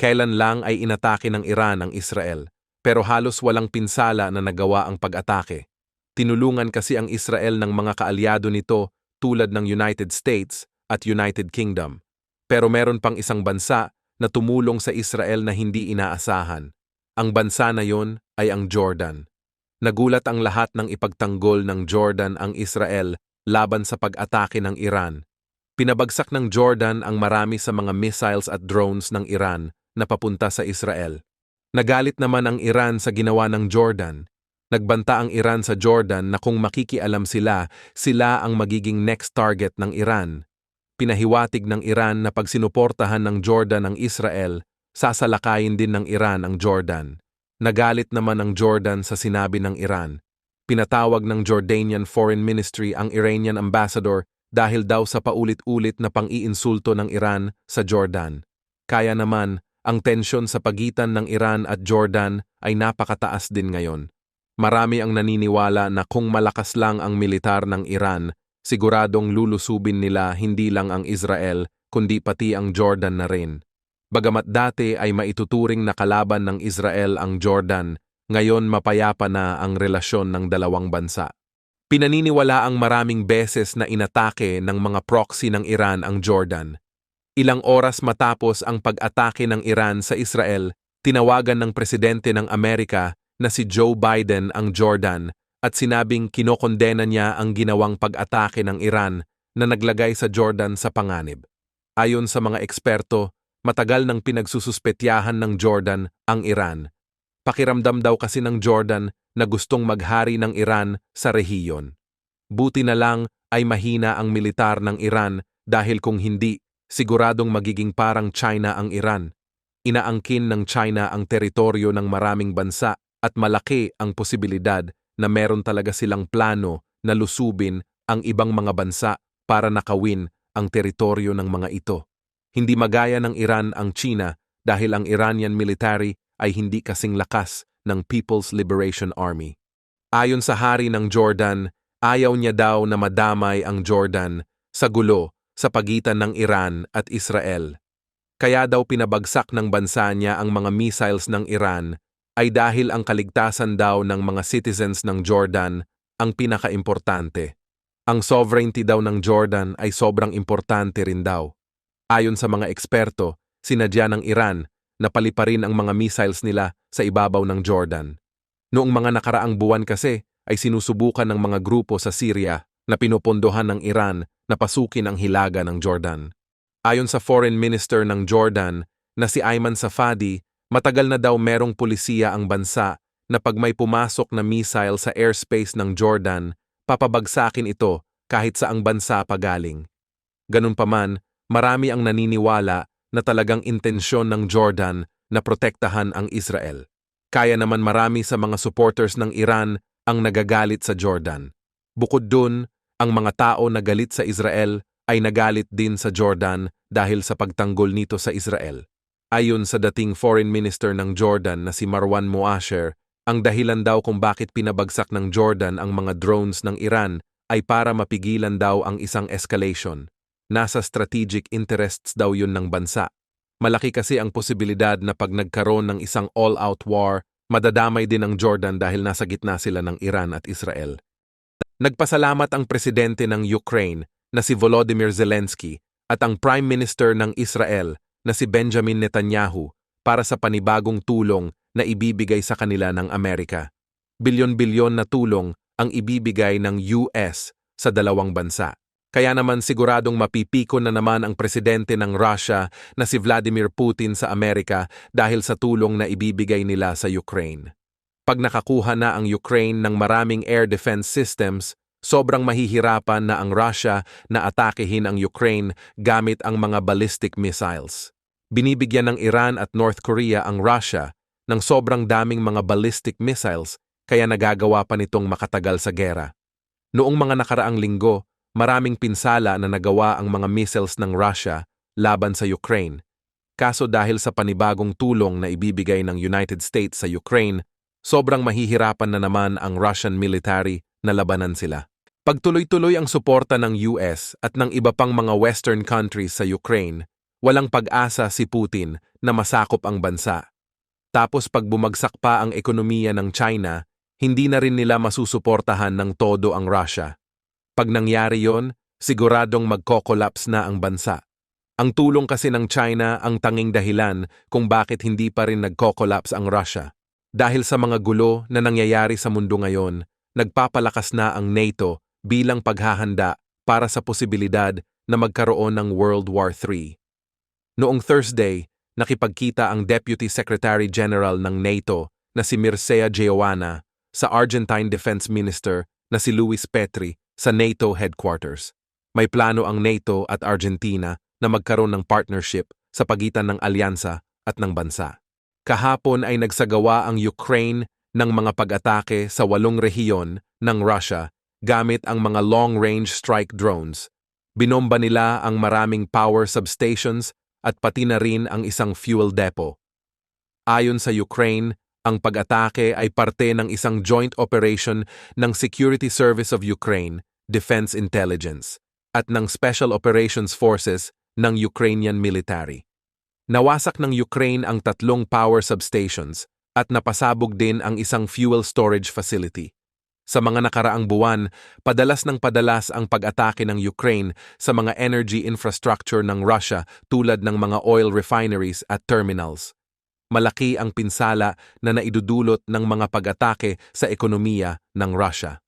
Kailan lang ay inatake ng Iran ang Israel, pero halos walang pinsala na nagawa ang pag-atake. Tinulungan kasi ang Israel ng mga kaalyado nito tulad ng United States at United Kingdom. Pero meron pang isang bansa na tumulong sa Israel na hindi inaasahan. Ang bansa na yon ay ang Jordan. Nagulat ang lahat ng ipagtanggol ng Jordan ang Israel laban sa pag-atake ng Iran. Pinabagsak ng Jordan ang marami sa mga missiles at drones ng Iran na papunta sa Israel. Nagalit naman ang Iran sa ginawa ng Jordan. Nagbanta ang Iran sa Jordan na kung makikialam sila, sila ang magiging next target ng Iran. Pinahiwatig ng Iran na pag sinuportahan ng Jordan ang Israel, sasalakayin din ng Iran ang Jordan. Nagalit naman ang Jordan sa sinabi ng Iran. Pinatawag ng Jordanian Foreign Ministry ang Iranian ambassador dahil daw sa paulit-ulit na pang-iinsulto ng Iran sa Jordan. Kaya naman, ang tensyon sa pagitan ng Iran at Jordan ay napakataas din ngayon. Marami ang naniniwala na kung malakas lang ang militar ng Iran, siguradong lulusubin nila hindi lang ang Israel, kundi pati ang Jordan na rin. Bagamat dati ay maituturing na kalaban ng Israel ang Jordan, ngayon mapayapa na ang relasyon ng dalawang bansa. Pinaniniwala ang maraming beses na inatake ng mga proxy ng Iran ang Jordan. Ilang oras matapos ang pag-atake ng Iran sa Israel, tinawagan ng presidente ng Amerika na si Joe Biden ang Jordan at sinabing kinokondena niya ang ginawang pag-atake ng Iran na naglagay sa Jordan sa panganib. Ayon sa mga eksperto, matagal nang pinagsususpetyahan ng Jordan ang Iran. Pakiramdam daw kasi ng Jordan na gustong maghari ng Iran sa rehiyon. Buti na lang ay mahina ang militar ng Iran dahil kung hindi, siguradong magiging parang China ang Iran. Inaangkin ng China ang teritoryo ng maraming bansa at malaki ang posibilidad na meron talaga silang plano na lusubin ang ibang mga bansa para nakawin ang teritoryo ng mga ito. Hindi magaya ng Iran ang China dahil ang Iranian military ay hindi kasing lakas ng People's Liberation Army. Ayon sa hari ng Jordan, ayaw niya daw na madamay ang Jordan sa gulo sa pagitan ng Iran at Israel. Kaya daw pinabagsak ng bansa niya ang mga missiles ng Iran ay dahil ang kaligtasan daw ng mga citizens ng Jordan ang pinakaimportante. Ang sovereignty daw ng Jordan ay sobrang importante rin daw. Ayon sa mga eksperto, sinadya ng Iran napaliparin ang mga missiles nila sa ibabaw ng Jordan. Noong mga nakaraang buwan kasi ay sinusubukan ng mga grupo sa Syria na pinupondohan ng Iran na pasukin ang hilaga ng Jordan. Ayon sa Foreign Minister ng Jordan na si Ayman Safadi, matagal na daw merong pulisiya ang bansa na pag may pumasok na missile sa airspace ng Jordan, papabagsakin ito kahit sa ang bansa pagaling. Ganun pa man, marami ang naniniwala na talagang intensyon ng Jordan na protektahan ang Israel. Kaya naman marami sa mga supporters ng Iran ang nagagalit sa Jordan. Bukod dun, ang mga tao na galit sa Israel ay nagalit din sa Jordan dahil sa pagtanggol nito sa Israel. Ayon sa dating foreign minister ng Jordan na si Marwan Muasher, ang dahilan daw kung bakit pinabagsak ng Jordan ang mga drones ng Iran ay para mapigilan daw ang isang escalation. Nasa strategic interests daw yun ng bansa. Malaki kasi ang posibilidad na pag nagkaroon ng isang all-out war, madadamay din ang Jordan dahil nasa gitna sila ng Iran at Israel. Nagpasalamat ang presidente ng Ukraine na si Volodymyr Zelensky at ang Prime Minister ng Israel na si Benjamin Netanyahu para sa panibagong tulong na ibibigay sa kanila ng Amerika. Bilyon-bilyon na tulong ang ibibigay ng US sa dalawang bansa. Kaya naman siguradong mapipiko na naman ang presidente ng Russia na si Vladimir Putin sa Amerika dahil sa tulong na ibibigay nila sa Ukraine. Pag nakakuha na ang Ukraine ng maraming air defense systems, sobrang mahihirapan na ang Russia na atakehin ang Ukraine gamit ang mga ballistic missiles. Binibigyan ng Iran at North Korea ang Russia ng sobrang daming mga ballistic missiles kaya nagagawa pa nitong makatagal sa gera. Noong mga nakaraang linggo, maraming pinsala na nagawa ang mga missiles ng Russia laban sa Ukraine. Kaso dahil sa panibagong tulong na ibibigay ng United States sa Ukraine, sobrang mahihirapan na naman ang Russian military na labanan sila. Pagtuloy-tuloy ang suporta ng US at ng iba pang mga Western countries sa Ukraine, walang pag-asa si Putin na masakop ang bansa. Tapos pag bumagsak pa ang ekonomiya ng China, hindi na rin nila masusuportahan ng todo ang Russia. Pag nangyari yon, siguradong magko-collapse na ang bansa. Ang tulong kasi ng China ang tanging dahilan kung bakit hindi pa rin nagko-collapse ang Russia. Dahil sa mga gulo na nangyayari sa mundo ngayon, nagpapalakas na ang NATO bilang paghahanda para sa posibilidad na magkaroon ng World War III. Noong Thursday, nakipagkita ang Deputy Secretary General ng NATO na si Mircea Geoana sa Argentine Defense Minister na si Luis Petri sa NATO headquarters. May plano ang NATO at Argentina na magkaroon ng partnership sa pagitan ng alyansa at ng bansa. Kahapon ay nagsagawa ang Ukraine ng mga pag-atake sa walong rehiyon ng Russia gamit ang mga long-range strike drones. Binomba nila ang maraming power substations at pati na rin ang isang fuel depot. Ayon sa Ukraine, ang pag-atake ay parte ng isang joint operation ng Security Service of Ukraine, Defense Intelligence, at ng Special Operations Forces ng Ukrainian military. Nawasak ng Ukraine ang tatlong power substations at napasabog din ang isang fuel storage facility. Sa mga nakaraang buwan, padalas ng padalas ang pag-atake ng Ukraine sa mga energy infrastructure ng Russia tulad ng mga oil refineries at terminals. Malaki ang pinsala na naidudulot ng mga pag-atake sa ekonomiya ng Russia.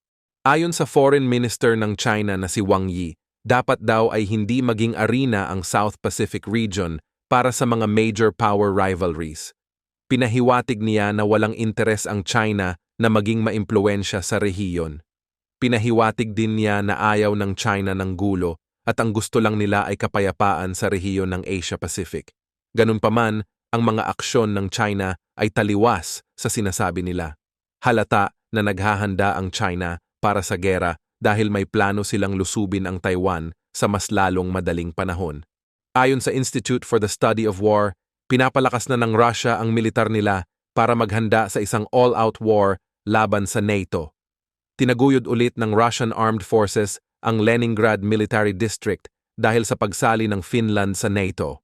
Ayon sa Foreign Minister ng China na si Wang Yi, dapat daw ay hindi maging arena ang South Pacific region para sa mga major power rivalries. Pinahiwatig niya na walang interes ang China na maging maimpluensya sa rehiyon. Pinahiwatig din niya na ayaw ng China ng gulo at ang gusto lang nila ay kapayapaan sa rehiyon ng Asia-Pacific. Ganun pa man, ang mga aksyon ng China ay taliwas sa sinasabi nila. Halata na naghahanda ang China para sa gera dahil may plano silang lusubin ang Taiwan sa mas lalong madaling panahon. Ayon sa Institute for the Study of War, pinapalakas na ng Russia ang militar nila para maghanda sa isang all-out war laban sa NATO. Tinaguyod ulit ng Russian Armed Forces ang Leningrad Military District dahil sa pagsali ng Finland sa NATO.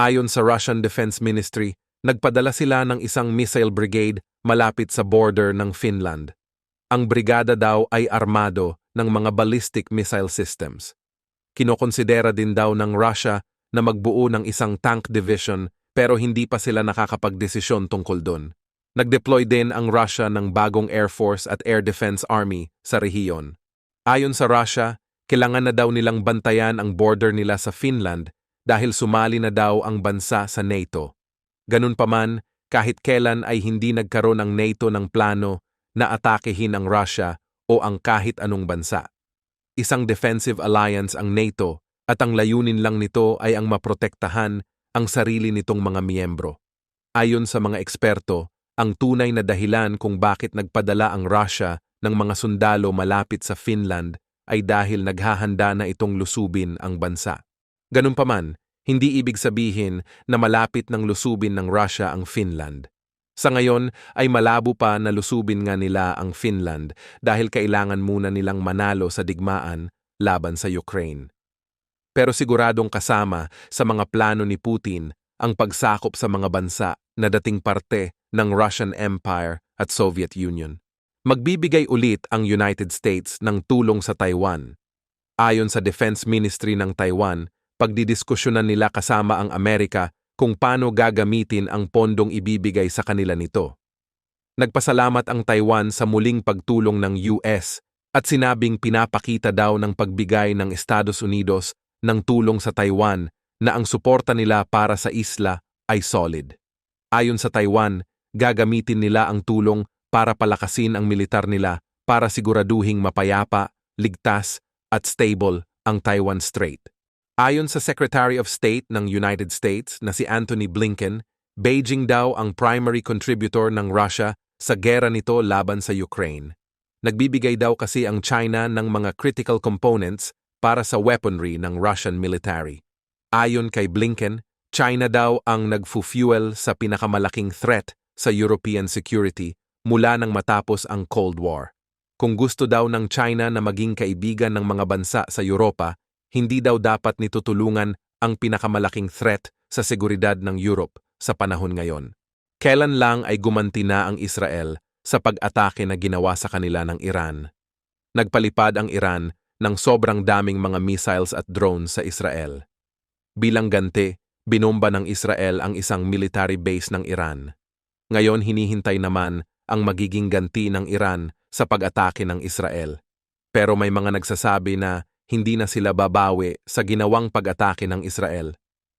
Ayon sa Russian Defense Ministry, nagpadala sila ng isang missile brigade malapit sa border ng Finland. Ang brigada daw ay armado ng mga ballistic missile systems. Kinokonsidera din daw ng Russia na magbuo ng isang tank division pero hindi pa sila nakakapagdesisyon tungkol doon. Nag-deploy din ang Russia ng bagong Air Force at Air Defense Army sa rehiyon. Ayon sa Russia, kailangan na daw nilang bantayan ang border nila sa Finland dahil sumali na daw ang bansa sa NATO. Ganun pa man, kahit kailan ay hindi nagkaroon ang NATO ng plano na atakehin ang Russia o ang kahit anong bansa. Isang defensive alliance ang NATO at ang layunin lang nito ay ang maprotektahan ang sarili nitong mga miyembro. Ayon sa mga eksperto, ang tunay na dahilan kung bakit nagpadala ang Russia ng mga sundalo malapit sa Finland ay dahil naghahanda na itong lusubin ang bansa. Ganun pa man, hindi ibig sabihin na malapit ng lusubin ng Russia ang Finland. Sa ngayon ay malabo pa na lusubin nga nila ang Finland dahil kailangan muna nilang manalo sa digmaan laban sa Ukraine. Pero siguradong kasama sa mga plano ni Putin ang pagsakop sa mga bansa na dating parte ng Russian Empire at Soviet Union. Magbibigay ulit ang United States ng tulong sa Taiwan. Ayon sa Defense Ministry ng Taiwan, pagdidiskusyonan nila kasama ang Amerika kung paano gagamitin ang pondong ibibigay sa kanila nito. Nagpasalamat ang Taiwan sa muling pagtulong ng US at sinabing pinapakita daw ng pagbigay ng Estados Unidos ng tulong sa Taiwan na ang suporta nila para sa isla ay solid. Ayon sa Taiwan, gagamitin nila ang tulong para palakasin ang militar nila para siguraduhing mapayapa, ligtas, at stable ang Taiwan Strait. Ayon sa Secretary of State ng United States na si Anthony Blinken, Beijing daw ang primary contributor ng Russia sa gera nito laban sa Ukraine. Nagbibigay daw kasi ang China ng mga critical components para sa weaponry ng Russian military. Ayon kay Blinken, China daw ang nagfu-fuel sa pinakamalaking threat sa European security mula nang matapos ang Cold War. Kung gusto daw ng China na maging kaibigan ng mga bansa sa Europa, hindi daw dapat nito tulungan ang pinakamalaking threat sa seguridad ng Europe sa panahon ngayon. Kailan lang ay gumanti na ang Israel sa pag-atake na ginawa sa kanila ng Iran. Nagpalipad ang Iran ng sobrang daming mga missiles at drones sa Israel. Bilang ganti, binomba ng Israel ang isang military base ng Iran. Ngayon hinihintay naman ang magiging ganti ng Iran sa pag-atake ng Israel. Pero may mga nagsasabi na hindi na sila babawi sa ginawang pag-atake ng Israel.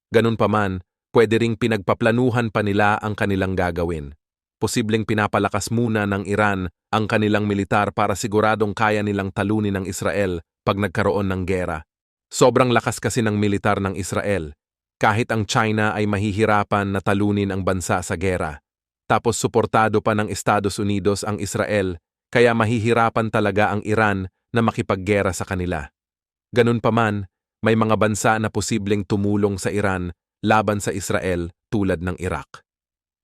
Ganun pa man, pwede ring pinagpaplanuhan pa nila ang kanilang gagawin. Posibleng pinapalakas muna ng Iran ang kanilang militar para siguradong kaya nilang talunin ng Israel pag nagkaroon ng gera. Sobrang lakas kasi ng militar ng Israel. Kahit ang China ay mahihirapan na talunin ang bansa sa gera. Tapos suportado pa ng Estados Unidos ang Israel, kaya mahihirapan talaga ang Iran na makipaggera sa kanila. Ganun pa man, may mga bansa na posibleng tumulong sa Iran laban sa Israel tulad ng Iraq.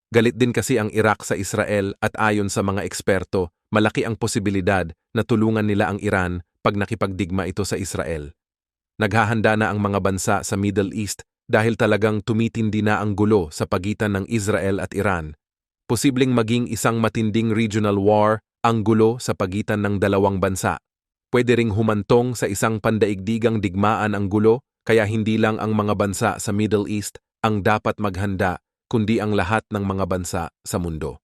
Galit din kasi ang Iraq sa Israel at ayon sa mga eksperto, malaki ang posibilidad na tulungan nila ang Iran pag nakipagdigma ito sa Israel. Naghahanda na ang mga bansa sa Middle East dahil talagang tumitindi na ang gulo sa pagitan ng Israel at Iran. Posibleng maging isang matinding regional war ang gulo sa pagitan ng dalawang bansa pwede ring humantong sa isang pandaigdigang digmaan ang gulo kaya hindi lang ang mga bansa sa Middle East ang dapat maghanda kundi ang lahat ng mga bansa sa mundo.